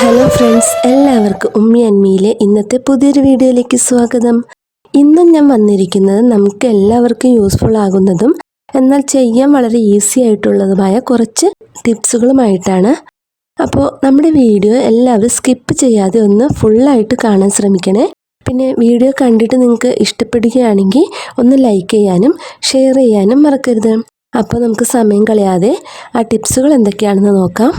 Hello friends എല്ലാവർക്കും ഉമ്മി അന്മിയിലെ ഇന്നത്തെ പുതിയൊരു വീഡിയോയിലേക്ക് സ്വാഗതം. ഇന്നും ഞാൻ വന്നിരിക്കുന്നത് നമുക്ക് എല്ലാവർക്കും യൂസ്ഫുൾ ആകുന്നതും എന്നാൽ ചെയ്യാൻ വളരെ ഈസി ആയിട്ടുള്ളതുമായ കുറച്ച് ടിപ്സുകളുമായിട്ടാണ് അപ്പോൾ നമ്മുടെ വീഡിയോ എല്ലാവരും സ്കിപ്പ് ചെയ്യാതെ ഒന്ന് ഫുള്ളായിട്ട് കാണാൻ ശ്രമിക്കണേ. പിന്നെ വീഡിയോ കണ്ടിട്ട് നിങ്ങൾക്ക് ഇഷ്ടപ്പെടുകയാണെങ്കിൽ ഒന്ന് ലൈക്ക് ചെയ്യാനും ഷെയർ ചെയ്യാനും മറക്കരുത്. അപ്പോൾ നമുക്ക് സമയം കളയാതെ ആ ടിപ്സുകൾ എന്തൊക്കെയാണെന്ന് നോക്കാം.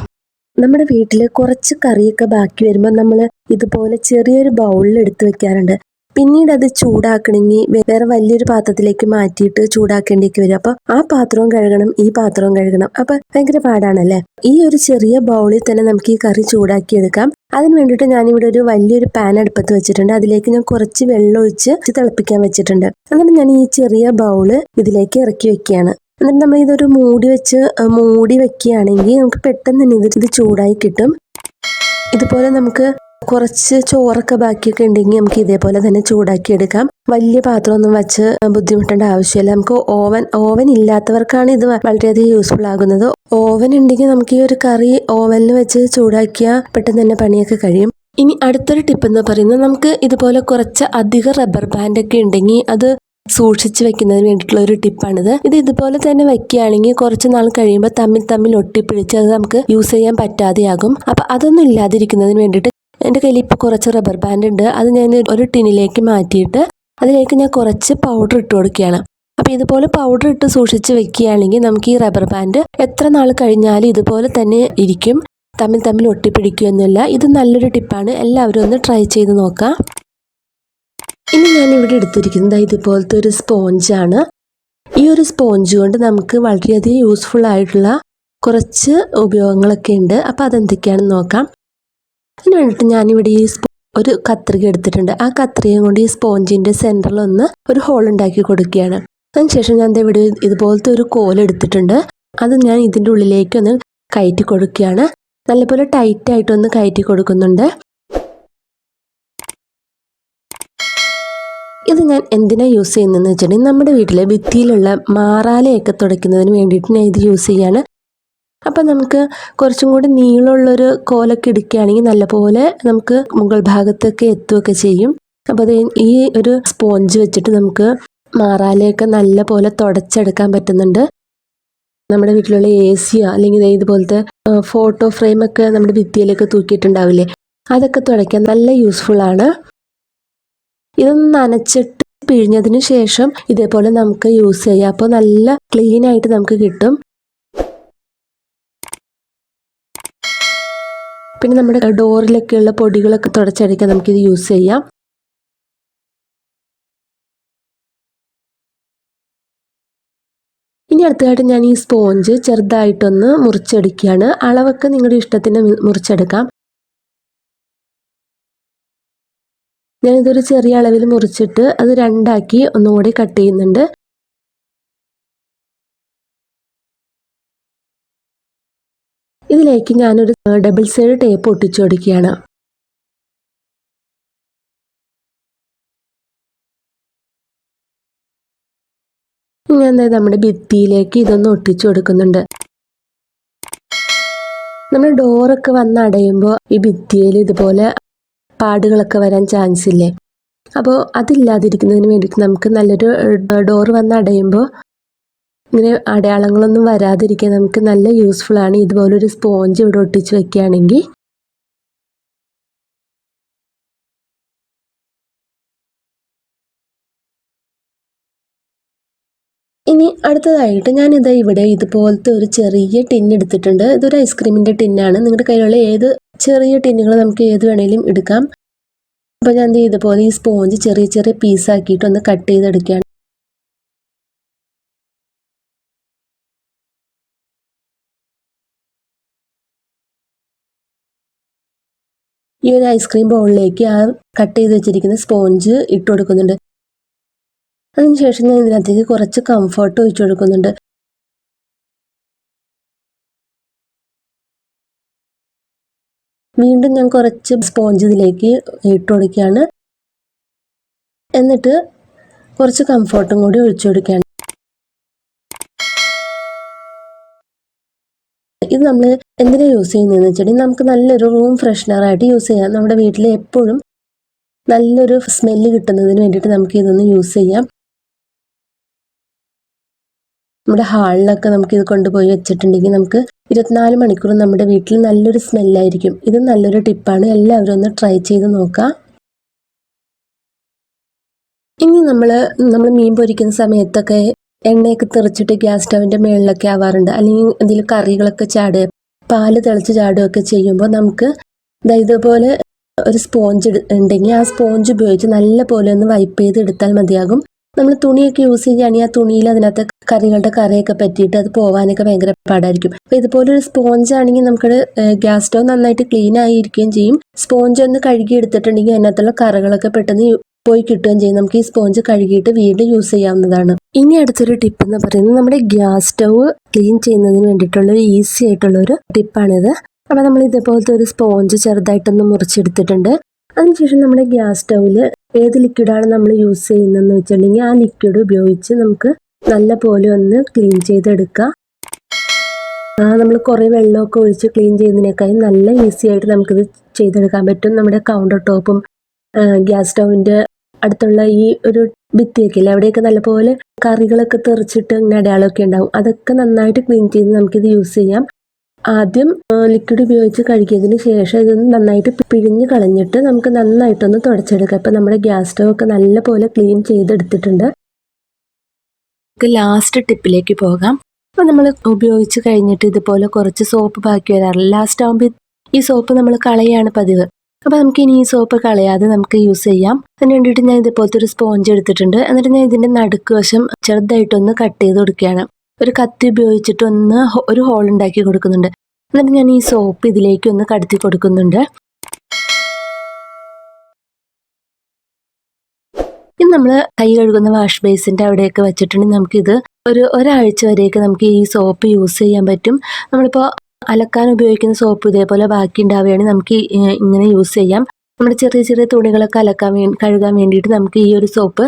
നമ്മുടെ വീട്ടിൽ കുറച്ച് കറിയൊക്കെ ബാക്കി വരുമ്പോൾ നമ്മൾ ഇതുപോലെ ചെറിയൊരു ബൗളിൽ എടുത്ത് വെക്കാറുണ്ട്. പിന്നീട് അത് ചൂടാക്കണമെങ്കിൽ വേറെ വലിയൊരു പാത്രത്തിലേക്ക് മാറ്റിയിട്ട് ചൂടാക്കേണ്ടിയൊക്കെ വരും. അപ്പോൾ ആ പാത്രവും കഴുകണം ഈ പാത്രവും കഴുകണം. അപ്പോൾ ഭയങ്കര പാടാണല്ലേ? ഈ ഒരു ചെറിയ ബൗളിൽ തന്നെ നമുക്ക് ഈ കറി ചൂടാക്കി എടുക്കാം അതിന് വേണ്ടിയിട്ട് ഞാനിവിടെ ഒരു വലിയൊരു പാൻ അടുപ്പത്ത് വെച്ചിട്ടുണ്ട്. അതിലേക്ക് ഞാൻ കുറച്ച് വെള്ളം ഒഴിച്ച് തിളപ്പിക്കാൻ വെച്ചിട്ടുണ്ട്. എന്നിട്ട് ഞാൻ ഈ ചെറിയ ബൗൾ ഇതിലേക്ക് ഇറക്കി വെക്കുകയാണ്. എന്നിട്ട് നമ്മൾ ഇതൊരു മൂടി വെച്ച് മൂടി വെക്കുകയാണെങ്കിൽ നമുക്ക് പെട്ടെന്ന് തന്നെ ഇത് ഇത് ചൂടായി കിട്ടും. ഇതുപോലെ നമുക്ക് കുറച്ച് ചോറൊക്കെ ബാക്കിയൊക്കെ ഉണ്ടെങ്കിൽ നമുക്ക് ഇതേപോലെ തന്നെ ചൂടാക്കി എടുക്കാം. വലിയ പാത്രമൊന്നും വെച്ച് ബുദ്ധിമുട്ടേണ്ട ആവശ്യമില്ല. നമുക്ക് ഓവൻ ഓവൻ ഇല്ലാത്തവർക്കാണ് ഇത് വളരെയധികം യൂസ്ഫുൾ ആകുന്നത്. ഓവൻ ഉണ്ടെങ്കിൽ നമുക്ക് ഈ ഒരു കറി ഓവനിൽ വെച്ച് ചൂടാക്കിയാൽ പെട്ടെന്ന് തന്നെ പണിയൊക്കെ കഴിയും. ഇനി അടുത്തൊരു ടിപ്പ് എന്ന് പറയുന്നത് നമുക്ക് ഇതുപോലെ കുറച്ച് അധിക റബ്ബർ ബാൻഡ് ഒക്കെ ഉണ്ടെങ്കിൽ അത് സൂക്ഷിച്ച് വെക്കുന്നതിന് വേണ്ടിയിട്ടുള്ള ഒരു ടിപ്പാണിത്. ഇത് ഇതുപോലെ തന്നെ വെക്കുകയാണെങ്കിൽ കുറച്ച് നാൾ കഴിയുമ്പോൾ തമ്മിൽ തമ്മിൽ ഒട്ടിപ്പിടിച്ച് അത് നമുക്ക് യൂസ് ചെയ്യാൻ പറ്റാതെയാകും. അപ്പം അതൊന്നും ഇല്ലാതിരിക്കുന്നതിന് വേണ്ടിയിട്ട് എന്റെ കയ്യിൽ ഇപ്പോൾ കുറച്ച് റബ്ബർ ബാൻഡ് ഉണ്ട്. അത് ഞാൻ ഒരു ടിന്നിലേക്ക് മാറ്റിയിട്ട് അതിലേക്ക് ഞാൻ കുറച്ച് പൗഡർ ഇട്ട് കൊടുക്കുകയാണ്. അപ്പം ഇതുപോലെ പൗഡർ ഇട്ട് സൂക്ഷിച്ച് വെക്കുകയാണെങ്കിൽ നമുക്ക് ഈ റബ്ബർ ബാൻഡ് എത്ര നാൾ കഴിഞ്ഞാലും ഇതുപോലെ തന്നെ ഇരിക്കും. തമ്മിൽ തമ്മിൽ ഒട്ടിപ്പിടിക്കുമെന്നില്ല. ഇത് നല്ലൊരു ടിപ്പാണ്. എല്ലാവരും ഒന്ന് ട്രൈ ചെയ്ത് നോക്കാം. ഇനി ഞാൻ ഇവിടെ എടുത്തിരിക്കുന്നത് ഇതുപോലത്തെ ഒരു സ്പോഞ്ചാണ് ഈ ഒരു സ്പോഞ്ച് കൊണ്ട് നമുക്ക് വളരെയധികം യൂസ്ഫുൾ ആയിട്ടുള്ള കുറച്ച് ഉപയോഗങ്ങളൊക്കെ ഉണ്ട്. അപ്പോൾ അതെന്തൊക്കെയാണെന്ന് നോക്കാം. അതിന് വേണ്ടിയിട്ട് ഞാനിവിടെ ഈ ഒരു കത്രിക എടുത്തിട്ടുണ്ട്. ആ കത്രികയും കൊണ്ട് ഈ സ്പോഞ്ചിന്റെ സെന്ററിൽ ഒന്ന് ഒരു ഹോൾ ഉണ്ടാക്കി കൊടുക്കുകയാണ്. അതിനുശേഷം ഞാൻ ഇവിടെ ഇതുപോലത്തെ ഒരു കോൽ എടുത്തിട്ടുണ്ട്. അത് ഞാൻ ഇതിന്റെ ഉള്ളിലേക്ക് ഒന്ന് കയറ്റി കൊടുക്കുകയാണ്. നല്ലപോലെ ടൈറ്റായിട്ടൊന്ന് കയറ്റി കൊടുക്കുന്നുണ്ട്. ഇത് ഞാൻ എന്തിനാണ് യൂസ് ചെയ്യുന്നതെന്ന് വെച്ചിട്ടുണ്ടെങ്കിൽ നമ്മുടെ വീട്ടിലെ ഭിത്തിയിലുള്ള മാറാലയൊക്കെ തുടയ്ക്കുന്നതിന് വേണ്ടിയിട്ട് ഞാൻ ഇത് യൂസ് ചെയ്യാണ്. അപ്പം നമുക്ക് കുറച്ചും കൂടി നീളമുള്ളൊരു കോലൊക്കെ ഇടുക്കുകയാണെങ്കിൽ നല്ലപോലെ നമുക്ക് മുകൾ ഭാഗത്തൊക്കെ എത്തുകയൊക്കെ ചെയ്യും. അപ്പോൾ അത് ഈ ഒരു സ്പോഞ്ച് വെച്ചിട്ട് നമുക്ക് മാറാലയൊക്കെ നല്ല പോലെ തുടച്ചെടുക്കാൻ പറ്റുന്നുണ്ട്. നമ്മുടെ വീട്ടിലുള്ള എ സിയോ അല്ലെങ്കിൽ ഇതുപോലത്തെ ഫോട്ടോ ഫ്രെയിമൊക്കെ നമ്മുടെ ഭിത്തിയിലൊക്കെ തൂക്കിയിട്ടുണ്ടാവില്ലേ അതൊക്കെ തുടയ്ക്കാൻ നല്ല യൂസ്ഫുള്ളാണ് ഇതൊന്ന് നനച്ചിട്ട് പിഴിഞ്ഞതിന് ശേഷം ഇതേപോലെ നമുക്ക് യൂസ് ചെയ്യാം. അപ്പോൾ നല്ല ക്ലീൻ ആയിട്ട് നമുക്ക് കിട്ടും. പിന്നെ നമ്മുടെ ഡോറിലൊക്കെയുള്ള പൊടികളൊക്കെ തുടച്ചടിക്കാൻ നമുക്കിത് യൂസ് ചെയ്യാം. ഇനി അടുത്തതായിട്ട് ഞാൻ ഈ സ്പോഞ്ച് ചെറുതായിട്ടൊന്ന് മുറിച്ചെടുക്കുകയാണ്. അളവൊക്കെ നിങ്ങളുടെ ഇഷ്ടത്തിന് മുറിച്ചെടുക്കാം. ഞാനിതൊരു ചെറിയ അളവിൽ മുറിച്ചിട്ട് അത് രണ്ടാക്കി ഒന്നുകൂടി കട്ട് ചെയ്യുന്നുണ്ട്. ഇതിലേക്ക് ഞാനൊരു ഡബിൾ സൈഡ് ടേപ്പ് ഒട്ടിച്ചു കൊടുക്കുകയാണ്. ഞാൻ നമ്മുടെ ഭിത്തിയിലേക്ക് ഇതൊന്ന് ഒട്ടിച്ചു കൊടുക്കുന്നുണ്ട്. നമ്മൾ ഡോറൊക്കെ വന്ന് അടയുമ്പോൾ ഈ ഭിത്തിയിൽ ഇതുപോലെ പാടുകളൊക്കെ വരാൻ ചാൻസ് ഇല്ലേ അപ്പോൾ അതില്ലാതിരിക്കുന്നതിന് വേണ്ടിയിട്ട് നമുക്ക് നല്ലൊരു ഡോർ വന്ന് അടയുമ്പോൾ ഇങ്ങനെ അടയാളങ്ങളൊന്നും വരാതിരിക്കാൻ നമുക്ക് നല്ല യൂസ്ഫുൾ ആണ് ഇതുപോലൊരു സ്പോഞ്ച് ഇവിടെ ഒട്ടിച്ച് വെക്കുകയാണെങ്കിൽ. അടുത്തതായിട്ട് ഞാനിത് ഇവിടെ ഇതുപോലത്തെ ഒരു ചെറിയ ടിൻ എടുത്തിട്ടുണ്ട്. ഇതൊരു ഐസ്ക്രീമിന്റെ ടിന്നാണ് നിങ്ങളുടെ കയ്യിലുള്ള ഏത് ചെറിയ ടിന്നുകൾ നമുക്ക് ഏത് വേണേലും എടുക്കാം. അപ്പോൾ ഞാൻ എന്ത് ഇതുപോലെ ഈ സ്പോഞ്ച് ചെറിയ ചെറിയ പീസ് പീസാക്കിയിട്ട് ഒന്ന് കട്ട് ചെയ്തെടുക്കുകയാണ് ഈ ഒരു ഐസ്ക്രീം ബൗളിലേക്ക് ആ കട്ട് ചെയ്ത് വെച്ചിരിക്കുന്ന സ്പോഞ്ച് ഇട്ട് കൊടുക്കുന്നുണ്ട്. അതിനുശേഷം ഞാൻ ഇതിനകത്തേക്ക് കുറച്ച് കംഫർട്ട് ഒഴിച്ചു കൊടുക്കുന്നുണ്ട്. വീണ്ടും ഞാൻ കുറച്ച് സ്പോഞ്ച് ഇതിലേക്ക് ഇട്ട് കൊടുക്കുകയാണ്. എന്നിട്ട് കുറച്ച് കംഫർട്ടും കൂടി ഒഴിച്ചു കൊടുക്കുകയാണ്. ഇത് നമ്മൾ എന്തിനാ യൂസ് ചെയ്യുന്നതെന്ന് വെച്ചിട്ടുണ്ടെങ്കിൽ നമുക്ക് നല്ലൊരു റൂം ഫ്രഷ്നറായിട്ട് യൂസ് ചെയ്യാം. നമ്മുടെ വീട്ടിൽ എപ്പോഴും നല്ലൊരു സ്മെല്ല് കിട്ടുന്നതിന് വേണ്ടിയിട്ട് നമുക്ക് ഇതൊന്ന് യൂസ് ചെയ്യാം. നമ്മുടെ ഹാളിലൊക്കെ നമുക്ക് ഇത് കൊണ്ടുപോയി വെച്ചിട്ടുണ്ടെങ്കിൽ നമുക്ക് ഇരുപത്തിനാല് മണിക്കൂർ നമ്മുടെ വീട്ടിൽ നല്ലൊരു സ്മെല്ലായിരിക്കും. ഇത് നല്ലൊരു ടിപ്പാണ്. എല്ലാവരും ഒന്ന് ട്രൈ ചെയ്ത് നോക്കാം. ഇനി നമ്മൾ നമ്മൾ മീൻ പൊരിക്കുന്ന സമയത്തൊക്കെ എണ്ണയൊക്കെ തെറിച്ചിട്ട് ഗ്യാസ് സ്റ്റവിന്റെ മുകളിലൊക്കെ ആവാറുണ്ട്. അല്ലെങ്കിൽ എന്തെങ്കിലും കറികളൊക്കെ ചാടുക പാൽ തിളച്ച് ചാടുകയൊക്കെ ചെയ്യുമ്പോൾ നമുക്ക് ഇതുപോലെ ഒരു സ്പോഞ്ച് ഉണ്ടെങ്കിൽ ആ സ്പോഞ്ച് ഉപയോഗിച്ച് നല്ല പോലെ ഒന്ന് വൈപ്പ് ചെയ്ത് എടുത്താൽ മതിയാകും. നമ്മൾ തുണിയൊക്കെ യൂസ് ചെയ്യുകയാണെങ്കിൽ ആ തുണിയിൽ അതിനകത്ത് കറികളുടെ കറിയൊക്കെ പറ്റിയിട്ട് അത് പോകാനൊക്കെ ഭയങ്കര പാടായിരിക്കും. അപ്പോൾ ഇതുപോലെ ഒരു സ്പോഞ്ച് ആണെങ്കിൽ നമുക്ക് ഗ്യാസ് സ്റ്റവ് നന്നായിട്ട് ക്ലീൻ ആയിരിക്കുകയും ചെയ്യും. സ്പോഞ്ച് ഒന്ന് കഴുകി എടുത്തിട്ടുണ്ടെങ്കിൽ അതിനകത്തുള്ള കറകളൊക്കെ പെട്ടെന്ന് പോയി കിട്ടുകയും ചെയ്യും. നമുക്ക് ഈ സ്പോഞ്ച് കഴുകിയിട്ട് വീണ്ടും യൂസ് ചെയ്യാവുന്നതാണ്. ഇനി അടുത്തൊരു ടിപ്പ് എന്ന് പറയുന്നത് നമ്മുടെ ഗ്യാസ് സ്റ്റവ് ക്ലീൻ ചെയ്യുന്നതിന് വേണ്ടിയിട്ടുള്ള ഒരു ഈസി ആയിട്ടുള്ള ഒരു ടിപ്പാണിത് അപ്പോൾ നമ്മൾ ഇതേപോലത്തെ ഒരു സ്പോഞ്ച് ചെറുതായിട്ടൊന്ന് മുറിച്ചെടുത്തിട്ടുണ്ട്. അതിനുശേഷം നമ്മുടെ ഗ്യാസ് സ്റ്റൗവിൽ ഏത് ലിക്വിഡാണ് നമ്മൾ യൂസ് ചെയ്യുന്നതെന്ന് വെച്ചിട്ടുണ്ടെങ്കിൽ ആ ലിക്വിഡ് ഉപയോഗിച്ച് നമുക്ക് നല്ല പോലെ ഒന്ന് ക്ലീൻ ചെയ്തെടുക്കുക നമ്മൾ കുറേ വെള്ളമൊക്കെ ഒഴിച്ച് ക്ലീൻ ചെയ്യുന്നതിനേക്കാളും നല്ല ഈസി ആയിട്ട് നമുക്കിത് ചെയ്തെടുക്കാൻ പറ്റും. നമ്മുടെ കൗണ്ടർ ടോപ്പും ഗ്യാസ് സ്റ്റൗവിന്റെ അടുത്തുള്ള ഈ ഒരു ഭിത്തിയൊക്കെ ഇല്ലേ അവിടെയൊക്കെ നല്ലപോലെ കറികളൊക്കെ തെറിച്ചിട്ട് ഇങ്ങനെ അടയാളമൊക്കെ ഉണ്ടാവും. അതൊക്കെ നന്നായിട്ട് ക്ലീൻ ചെയ്ത് നമുക്കിത് യൂസ് ചെയ്യാം. ആദ്യം ലിക്വിഡ് ഉപയോഗിച്ച് കഴുകിയതിന് ശേഷം ഇതൊന്ന് നന്നായിട്ട് പിഴിഞ്ഞ് കളഞ്ഞിട്ട് നമുക്ക് നന്നായിട്ടൊന്ന് തുടച്ചെടുക്കാം. അപ്പം നമ്മുടെ ഗ്യാസ് സ്റ്റവ് ഒക്കെ നല്ലപോലെ ക്ലീൻ ചെയ്തെടുത്തിട്ടുണ്ട്. നമുക്ക് ലാസ്റ്റ് ടിപ്പിലേക്ക് പോകാം. അപ്പോൾ നമ്മൾ ഉപയോഗിച്ച് കഴിഞ്ഞിട്ട് ഇതുപോലെ കുറച്ച് സോപ്പ് ബാക്കി വരാറില്ല. ലാസ്റ്റ് ആകുമ്പോൾ ഈ സോപ്പ് നമ്മൾ കളയാണ് പതിവ്. അപ്പോൾ നമുക്ക് ഇനി ഈ സോപ്പ് കളയാതെ നമുക്ക് യൂസ് ചെയ്യാം. അതിന് വേണ്ടിയിട്ട് ഞാൻ ഇതുപോലത്തെ ഒരു സ്പോഞ്ച് എടുത്തിട്ടുണ്ട്. എന്നിട്ട് ഞാൻ ഇതിന്റെ നടുക്ക് വശം ചെറുതായിട്ടൊന്ന് കട്ട് ചെയ്ത് കൊടുക്കുകയാണ്. ഒരു കത്തി ഉപയോഗിച്ചിട്ട് ഒന്ന് ഒരു ഹോൾ ഉണ്ടാക്കി കൊടുക്കുന്നുണ്ട്. എന്നിട്ട് ഞാൻ ഈ സോപ്പ് ഇതിലേക്ക് ഒന്ന് കടത്തി കൊടുക്കുന്നുണ്ട്. ഇനി നമ്മൾ കൈ കഴുകുന്ന വാഷ് ബേസിന്റെ അവിടെയൊക്കെ വെച്ചിട്ടുണ്ടെങ്കിൽ നമുക്കിത് ഒരു ഒരാഴ്ച വരെയൊക്കെ നമുക്ക് ഈ സോപ്പ് യൂസ് ചെയ്യാൻ പറ്റും. നമ്മളിപ്പോൾ അലക്കാൻ ഉപയോഗിക്കുന്ന സോപ്പ് ഇതേപോലെ ബാക്കി ഉണ്ടാവുകയാണെങ്കിൽ നമുക്ക് ഇങ്ങനെ യൂസ് ചെയ്യാം. നമ്മുടെ ചെറിയ ചെറിയ തുണികളൊക്കെ അലക്കാൻ കഴുകാൻ വേണ്ടിയിട്ട് നമുക്ക് ഈ ഒരു സോപ്പ്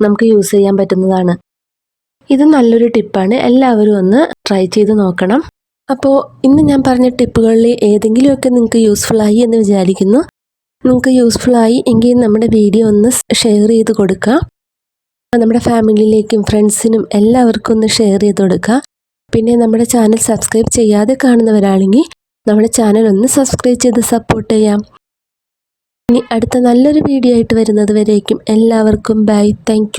നമുക്ക് യൂസ് ചെയ്യാൻ പറ്റുന്നതാണ്. ഇത് നല്ലൊരു ടിപ്പാണ്. എല്ലാവരും ഒന്ന് ട്രൈ ചെയ്ത് നോക്കണം. അപ്പോൾ ഇന്ന് ഞാൻ പറഞ്ഞ ടിപ്പുകളിൽ ഏതെങ്കിലുമൊക്കെ നിങ്ങൾക്ക് യൂസ്ഫുൾ ആയി എന്ന് വിചാരിക്കുന്നു. നിങ്ങൾക്ക് യൂസ്ഫുൾ ആയി എങ്കിൽ നമ്മുടെ വീഡിയോ ഒന്ന് ഷെയർ ചെയ്ത് കൊടുക്കുക. നമ്മുടെ ഫാമിലിയിലേക്കും ഫ്രണ്ട്സിനും എല്ലാവർക്കും ഒന്ന് ഷെയർ ചെയ്ത് കൊടുക്കുക. പിന്നെ നമ്മുടെ ചാനൽ സബ്സ്ക്രൈബ് ചെയ്യാതെ കാണുന്നവരാണെങ്കിൽ നമ്മുടെ ചാനൽ ഒന്ന് സബ്സ്ക്രൈബ് ചെയ്ത് സപ്പോർട്ട് ചെയ്യാം. ഇനി അടുത്ത നല്ലൊരു വീഡിയോ ആയിട്ട് വരുന്നത് വരേക്കും. എല്ലാവർക്കും ബൈ. താങ്ക്